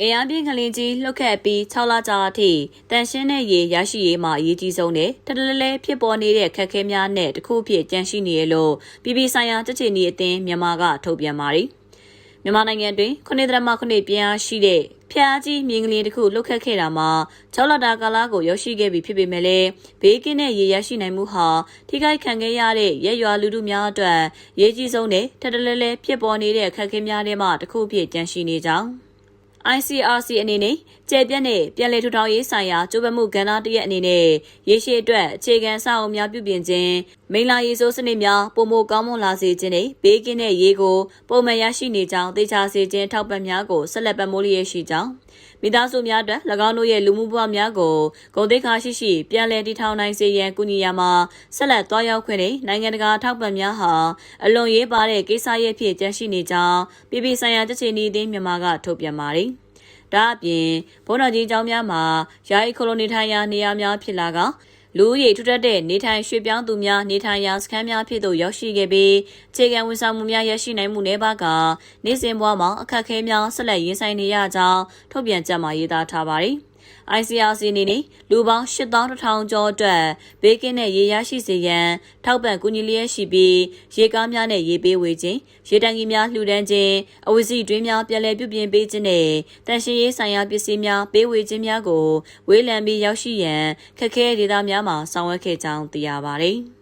အင်အားပြင်းကလင်းကြီးလှုပ်ခတ်ပြီး6လကြာအထိတန်ရှင်းတဲ့ရေရရှိရေးမှာအရေးကြီးဆုံးနဲ့ထထလဲလဲဖြစ်ပေါ်နေတဲ့ခက်ခဲများနဲ့တခုဖြစ်ကြန့်ရှိနေရလို့ပြည်ပဆိုင်ရာတချင်နီအသင်းမြန်မာကထုတ်ပြန်ပါတယ်။မြန်မာနိုင်ငံတွင်ခုနှစ်သက်မှခုနှစ်ပြန်အားရှိတဲ့ဖျားကြီးမြင်းကလေးတစ်ခုလှုပ်ခတ်ခဲ့တာမှာ6လတာကာလကိုရောက်ရှိခဲ့ပြီဖြစ်ပေမဲ့လည်းဘေးကင်းတဲ့ရေရရှိနိုင်မှုဟာထိခိုက်ခံခဲ့ရတဲ့ရဲရွာလူထုများအတွက်ရေးကြီးဆုံးနဲ့ထထလဲလဲဖြစ်ပေါ်နေတဲ့ခက်ခဲများတွေမှတစ်ခုဖြစ်ကြန့်ရှိနေကြောင်း ICRC အနေနဲ့ကျေပြတ်နဲ့ပြည်လဲထူထောင်ရေးဆိုင်ရာကြိုးပမ်းမှုကဏ္ဍတစ်ရက်အနေနဲ့ရေရှည်အတွက်အခြေခံစာအုပ်များပြုပြင်ခြင်းမိလာရေစိုးစနစ်များပုံမကောင်းမွန်လာစေခြင်းနဲ့ဘေးကင်းတဲ့ရေကိုပုံမှန်ရရှိနေကြောင်းသိချစေခြင်းထောက်ပံ့များကိုဆက်လက်ပံ့ပိုးလျက်ရှိကြောင်းမိသားစုများအတွက်၎င်းတို့ရဲ့လူမှုဘဝများကိုဂုဏ်သိက္ခာရှိရှိပြန်လည်တည်ထောင်နိုင်စေရန်ကူညီရမှာဆက်လက်တွားရောက်ခွင့်နဲ့နိုင်ငံတကာထောက်ပံ့များဟာအလွန်ရေးပါတဲ့ကိစ္စရပ်ဖြစ်ကျရှိနေကြောင်းပြည်ပဆိုင်ရာတချီနီအသင်းမြန်မာကထုတ်ပြန်ပါတယ်။ ဒါအပြင်ဘုန်းတော်ကြီးကျောင်းများမှာယာယီခလိုနေထိုင်ရာနေရာများဖြစ်လာကလူဦးရေထူထပ်တဲ့နေထိုင်ရွှေ့ပြောင်းသူများနေထိုင်ရာစခန်းများဖြစ်သို့ရောက်ရှိခဲ့ပြီးခြေကံဝန်ဆောင်မှုများရရှိနိုင်မှုနည်းပါးကနေ့စဉ်ဘဝမှာအခက်အခဲများဆက်လက်ရင်ဆိုင်နေရကြောင်းထုတ်ပြန်ကြမှာရေးသားထားပါတယ်။ ICRC အနေနဲ့လူပေါင်း8100ကျော်အတွက်ဘေးကင်းတဲ့ရေရရှိစေရန်ထောက်ပံ့ကူညီလျက်ရှိပြီးရေကားများနဲ့ရေပေးဝေခြင်းရေတံကြီးများလှူဒန်းခြင်းအဝစီတွင်းများပြန်လည်ပြုပြင်ပေးခြင်းနဲ့တန်ရှင်းရေးဆိုင်ရာပစ္စည်းများပေးဝေခြင်းများကိုဝေးလံပြီးရောက်ရှိရန်ခက်ခဲဒေသများမှာဆောင်ရွက်ခဲ့ကြောင်းသိရပါတယ်။